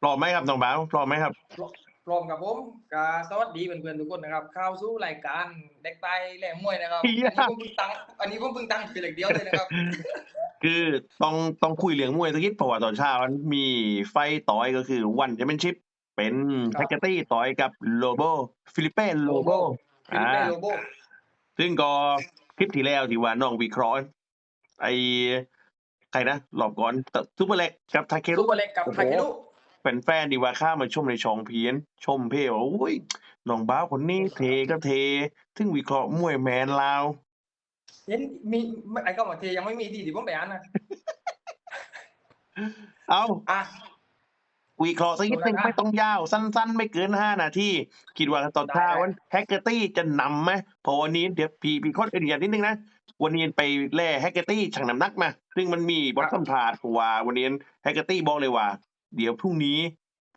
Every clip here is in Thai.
พร้อมไหมครับน้องบ่าวพร้อมไหมครับ พร้อมกับผมกาสวัสดีเพื่อนๆทุกคนนะครับ เข้าสู่รายการเด็กไตแหล่มวยนะครับเหี้อันยนี้ผมเพิ่งตั้งอันนี้ผมเพิ่งตั้งคือเหล็กเดียวเลยนะครับ คือต้องต้องคุยเรื่องมวยสักนิดเพราะว่าตอนเช้ามันมีไฟต่อยก็คือวันแชมเปี้ยนชิพเป็นครับแท็กเกอร์ตี้ต่อยกับโลโบฟิลิปเป้โลโบฟิลิปเป้โลโบซึ่งก็คลิปที่แล้วที่ว่าน้องวิเคราะห์ไอใครนะหลอบก่อนซูเปอร์เล็กกับทาเคซุรุปเปอร์เล็กกับโอ้โหทาเครุเป็น แฟนๆดีว่าข้ามาชมในช่องเพียน ชมเพ่ว่าโอ้ยน้องบ้าวคนนี้เทก็เทซึ่งวิเคราะห์มวยแมนลาว เห็นมีไอ้ก็มาเทยังไม่มีดีที่ผมไปอ่านนะเอาอะ วิเคราะห์สักนิดนึงดูแล้วนะไม่ต้องยาว สั้น ๆ ไม่เกินห้านาทีคิดว่าตอนเช้าได้วันแฮกเกอร์ตี้จะนำไหมเพราะวันนี้เดี๋ยวพี่พี่ข้อเดียวนิดนึงนะวันนี้ไปแล่แฮกเกอร์ตี้ชั่งน้ำหนักมา ซึ่งมันมีบทสัมภาษณ์ว่า วันนี้แฮกเกอร์ตี้บอกเลยว่า เดี๋ยวพรุ่งนี้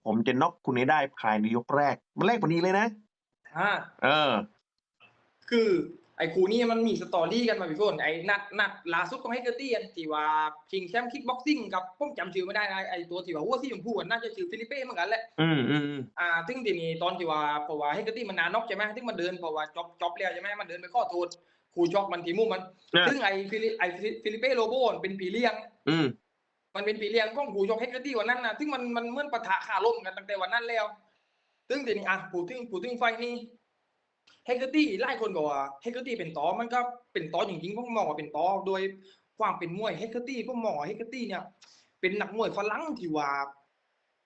ผมจะน็อกคุณให้ได้ภายในยกแรก มันแรกวันนี้เลยนะอะเออ คือไอ้คู่นี้มันมีสตอรี่กันมาพี่ฝนไอ้นัดนัดล่าสุดของไฮเกอร์ตี้อันที่ว่าชิงแชมป์คิกบ็อกซิ่งกับผมจำชื่อไม่ได้นะไอ้ตัวที่ว่าหัวที่ชมพูอะน่าจะชื่อฟิลิปเป้เหมือนกันแหละอืมอืมอืมอ่าซึ่งทีนี้ตอนที่ว่าเพราะว่าให้กตี้มันนานอกใช่ไหมซึ่งมันเดินเพราะว่าจบจบแล้วใช่ไหมมันเดินไปข้อโทษครูช็อกมันทีมุมมันนะซึ่งไอ้ฟิลิไอ้ฟิลิปเป้โลโบมันเป็นปีเลี้ยง อืม มันเป็นปีเลี้ยงของครูช็อกเฮกตี้วันนั้นนะซึ่งมันมันเหมือนปะทะขาล่มกันตั้งแต่วันนั้นแล้ว ซึ่งทีนี้อะพูดถึงพูดถึงไฟนี้เฮกตี้หลายคนบอกว่าเฮกตี้เป็นตอมันก็เป็นตอจริงๆผมมองว่าเป็นตอโดยความเป็นมวยเฮกตี้ผมมองว่าเฮกตี้เนี่ยเป็นนักมวยฝรั่งที่ว่า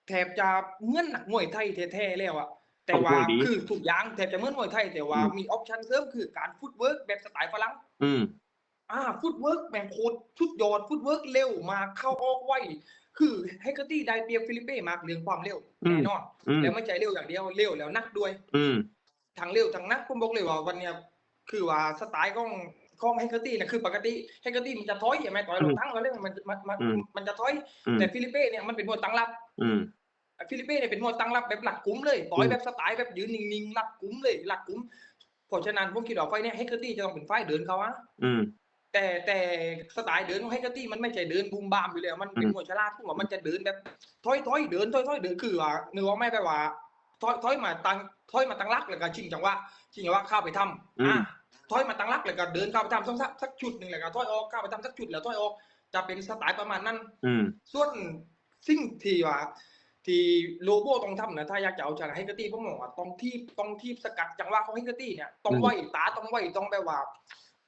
แทบจะเหมือนนักมวยไทยแท้ๆแล้วอะแต่ว่าต้องมวยดีคือทุกอย่างแทบจะเหมือนมวยไทย แต่ว่าอืมมีออปชั่นเสริมคือการฟุตเวิร์กแบบสไตล์ฝรั่ง อืมอ่าฟุตเวิร์กแม่งโคตรชุดยอดฟุตเวิร์กเร็วมาเข้าออกไวคือเฮกตี้ได้เปรียบฟิลิปเป้มากเรื่องความเร็วอืมแน่นอนอืมแล้วไม่ใช่เร็วอย่างเดียวเร็วแล้วนักด้วย อืมทางเร็วทางนักผมบอกเลยว่าวันเนี้ยคือว่าสไตล์ของของเฮกตี้นะคือปกติเฮกตี้มันจะถอยใช่ไหมต่อยรถทั้งก็เรื่องมันมันมันอืมมันจะถอยอืมแต่ฟิลิปเป้เนี่ยมันเป็นมวยตั้งรับอืมฟิลิปเป้เนี่ยเป็นมวยตั้งรับแบบหลักกุ้มเลยต่อยอืมแบบสไตล์แบบยืนนิ่งๆหลักกุ้มเลยหลักกุ้มเพราะฉะนั้นผมคิดว่าไฟเนี่ยเฮกตี้จะต้องเป็นไฟเดินเขาอะอืม แต่แต่สไตล์เดินของเฮกตี้มันไม่ใช่เดินบูมบามอยู่แล้วมันเป็นอืมมวยฉลาดผมว่ามันจะเดินแบบถอยถอยเดินถอยถอยเดินคือว่าเนื้อว่าไม่ไปว่าถอยถอยมาตั้งถอยมาตั้งรักแล้วก็ชิงจังหวะชิงจังหวะเข้าไปทำอืมอะถอยมาตั้งรักแล้วก็เดินเข้าไปทำสักสักสักชุดหนึ่งแล้วก็ถอยออกเข้าไปทำสักชุดแล้วถอยออกจะเป็นสไตล์ประมาณนั้นอืมส่วนสิ่งที่ว่าที่โลโบต้องทำนะถ้าอยากจะเอาชนะเฮกตี้ผมมองว่าต้องที่ต้องที่สกัดจังหวะของเฮกตี้เนี่ยต้องอืมไวตาต้องไวต้องแบบว่า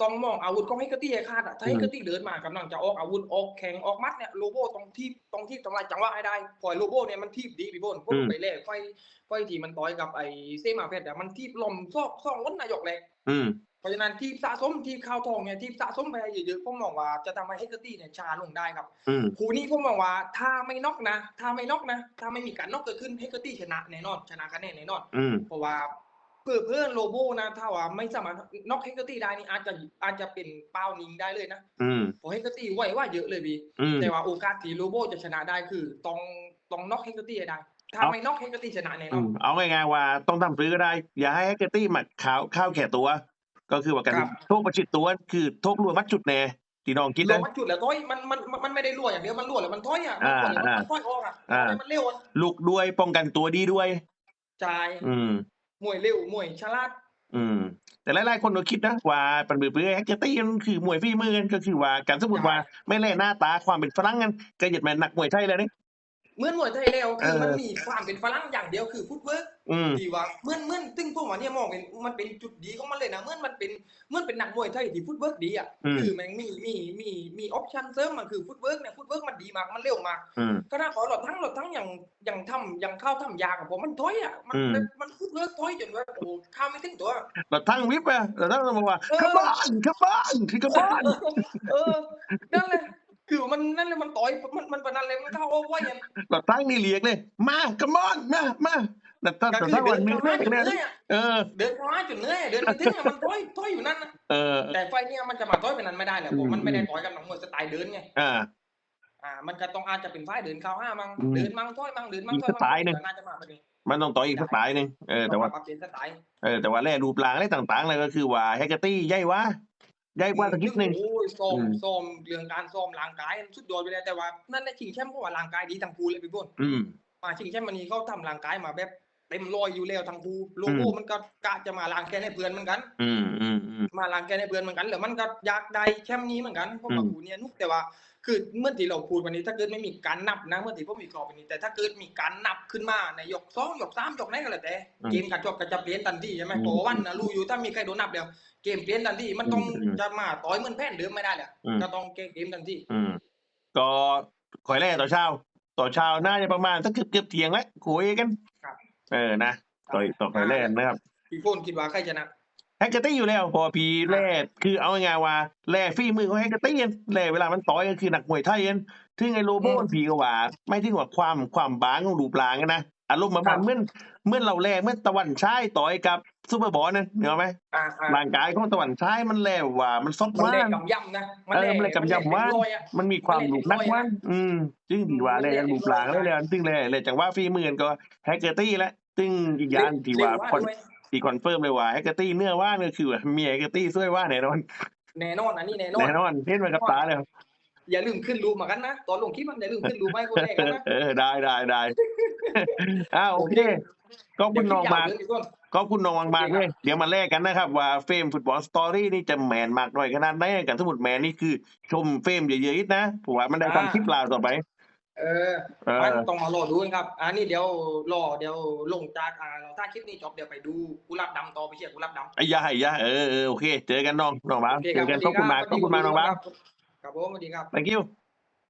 ต้องมองอาวุธของเฮกตี้ให้คาดอะถ้าอืมเฮกตี้เดินมากำลังจะออกอาวุธออกแข่งออกมัดเนี่ยโลโบต้องทีบต้องทีบต้องไล่จังหวะให้ได้พอโลโบเนี่ยมันทีบดีพี่บนพวกไปเล่ไฟไฟที่มันต่อยกับไอ้เซมาเพชรอะมันทีบลมซอกซอกล้นนายกเลยอืมเพราะฉะนั้นทีมสะสมทีมข้าวทองเนี่ยทีมสะสมไปเยอะๆผมมองว่าจะทำให้เฮกตี้เนี่ยชาลงได้ครับอืมคู่นี้ผมมองว่าถ้าไม่น็อกนะ ถ้าไม่น็อกนะ ถ้าไม่มีการน็อกเกิดขึ้นเฮกตี้ชนะแน่นอนชนะคะแนนแน่นอนอืมเพราะว่า เพื่อเพื่อนโลโบนะถ้าว่าไม่สามารถน็อกเฮกตี้ได้นี่อาจจะอาจจะเป็นเป้านิงได้เลยนะอืมเพราะเฮกตี้ไหวว่าเยอะเลยบีอืมแต่ว่าโอกาสที่โลโบจะชนะได้คือต้องต้องน็อกเฮกตี้ให้ได้ถ้าเอาไม่น็อกเฮกตี้ชนะแน่นอือนมเอาง่ายๆว่าต้องทำซื้อก็ได้ อย่าให้แฮกเกอร์ตี้มาข้าวข้าวแข่ตัว ก็คือว่าการครับโทษประชิดตัวคือโทษรัวมัดจุดแน่ที่น้องคิดลนะงมาจุดแล้วถอยมันมันมันมันไม่ได้รั่วอย่างเดียวมันรั่วแล้วมันถอยอะมันอ่ารั่วแล้วมันอ่าถอยออกอะอ่าทำให้มันเร็วอะลุกด้วยป้องกันตัวดีด้วยจ่ายอืม มวยเร็วมวยฉลาดอืม แต่หลายๆคนก็คิดนะว่าปันเบือเปื้อแฮกเกอร์ตี้มันคือมวยฝีมือกันก็คือว่าการสมมติว่าไม่แล่หน้าตาความเป็นฝรั่งกันก็หยัดมาหนักมวยไทยเลยนี่เหมื่อนมวยไทยแล้วคือเออมันมีความเป็นฝรั่งอย่างเดียวคือฟุตเวิร์กอืม ที่ว่าเหมื่อนเหมื่อนซึ่งพวกมันเนี่ยมองเป็นมันเป็นจุดดีของมันเลยนะเหมื่อนมันเป็นเหมื่อนเป็นนักมวยไทยที่ฟุตเวิร์กดีอะอืมคือแม่งมีมีมีมีออปชั่นเสริมมันคือฟุตเวิร์กเนี่ยฟุตเวิร์กมันดีมากมันเร็วมากอืมก็น่าขอหลอดทั้งหลอดทั้งอย่างอย่างทำอย่างเข้าทำยากับผมมันถอยอะมันอืมมันฟุตเวิร์กถอยจนว่าโอ้โหข้ามไม่ถึงตัวเราทั้งวิบอะเราทั้งบอกว่าเออขบ้านขบ้านที่ขบ้านเออนั่นแหละคือมันนั่นเลยมันต่อยมันมันปะนันเลยมันเข้าเอาไว้อะเราทั้งนี่เรียกเลยมาขบ้านมามา แต่ถ้าก็แต่คือถ้าวันเดินี้นเข้าเรื่มาองจนเนี่ยเหนื่อยอะเออ เดินเข้ามาจนเหนื่อยเดินไปถึงอะมันถอยถอยอยู่นั่นนะเออแต่ไฟเนี่ยมันจะมาถอยไปนั้นไม่ได้แหละเพอืราะมมันไม่ได้ต่อยกันหนังมวยสไตล์เดินไงอ่าอ่า มันก็ต้องอาจจะเป็นไฟเดินเข้าห้ามั่งอืมเดินมั่งถอยมั่งเดินมั่งอีกถอยสไตล์หนึ่งน่าจะมาแบบนี้มันต้องต่อยอีกสักสายหนึ่งเออแต่ว่าปรับเปลี่ยนสไตล์เออแต่ว่าแร่รูปร่างอะไรต่างๆเลยก็คือว่าแฮกเกอร์ตี้ใหญ่วะใหญ่กว่าสักนิดหนึ่งโอ้ยซ้อมอืมซ้อมเรื่องการซ้อมร่างกายสุดยอดไปเลยแต่ว่านั่นแหละชิงแชมป์เพราะว่าร่างกายดีทั้งคู่เลยพี่บุญอืมมาชิงแชมป์มันนี้เขาทำร่างกายมาแบบ เต็มร้อยอยู่แล้วทั้งคู่โลโก้มันก็กะจะมาล้างแค้นให้เพื่อนเหมือนกันอืมอืมอืมมาล้างแค้นให้เพื่อนเหมือนกันแล้วมันก็อยากได้แชมป์นี้เหมือนกันเพราะว่าอืมคู่เนี้ยนุกแต่ว่า คือเมื่อที่เราพูดวันนี้ ถ้าเกิดไม่มีการนับนะเมื่อที่ผมมีกรอบวันนี้แต่ถ้าเกิดมีการนับขึ้นมาในยกสองยกสามยกไหนก็แล้วแต่เกมการจบก็จะเปลี่ยนทันทีใช่ไหมเพราะว่าวันนะรู้อยู่ถ้ามีใครโดนนับแล้วเกมเปลี่ยนทันทีมันต้องจะมาต่อยเหมือนแพ้นเดิมไม่ได้แหละอืมก็ต้องเกมเกมทันทีอืมก็คอยแรกต่อเช้าต่อเช้าน่าจะประมาณสักเกือบเกือบเที่ยงแล้วคุยกันครับ เออนะต่อต่อคอยแรกนะครับพี่โฟนคิดว่าใครชนะแฮกเกอร์ตี้อยู่แล้วพอพีแร่คือเอาง่ายๆว่าแร่ฝีมือของแฮกเกอร์ตี้แร่เวลามันต่อยก็คือหนักมวยไทยกันถึงไอ้โลโบนพีก็ว่า ไม่ถึงว่าความความบางของรูปร่างกันนะอารมณ์ประมาณเหมื่อนเหมื่อนเราแร่เหมื่อนตะวันชายต่อยกับ ซูเปอร์บอลนั่นเหนือไหมอ่าอ่าร่างกายของตะวันชายมันแร่ว่า มันซอกมันมาแดกกกำยำนะเออมันแลกกำยำว่านแลกเป็นร้อยอะมันมีความดุนักว่านอืมจึงดีว่าแร่รูปร่างแล้วแล้วซึ่งแร่แร่จังว่าฝีมือกันก็แฮกเกอร์ตี้แล้วซึ่งอีกอย่างที่ว่าเร็คอนด้วยที่คอนเฟิร์มเลยว่าแฮกเกอร์ตี้เนื้อว่าเนี่ยคือว่ามีแฮกเกอร์ตี้ช่วยว่าแน่นอนแน่นอนอันนี้แน่นอนแน่นอนเห็นมากับตาเลยอย่าลืมขึ้นรูปมากันนะตอนลงคลิปมันอย่าลืมขึ้นรูปมาให้คนแรกกันนะเออได้ได้ได้อ้าวโอเคขอบคุณน้องมา กเดี๋ยวคลิปยาวเลยพี่ต้นขอบคุณน้องมากๆเลยเดี๋ยวมาแลกกันนะครับ ว่าเฟรมฟุตบอลสตอรี่นี่จะแมนมากน้อยขนาดไหนกันสมมุดแมนนี่คือชมเฟรมเยอะๆนะเพราะว่ามันได้ทำคลิปลาวต่อไป เออเออมันต้องมารอดูกันครับอันนี้เดี๋ยวรอเดี๋ยวลงจากอ่าเราถ้าคลิปนี้จบเดี๋ยวไปดูกุหลาบดำต่อไปเชียร์กุหลาบดำไอ้ยาไอ้ยาเออเออโอเค เจอกันน้องน้องบ้าโอเคเจครัอบกันขอบคุณมากขอบคุณมากน้องบ้าครับผมสวัสดีครับ thank you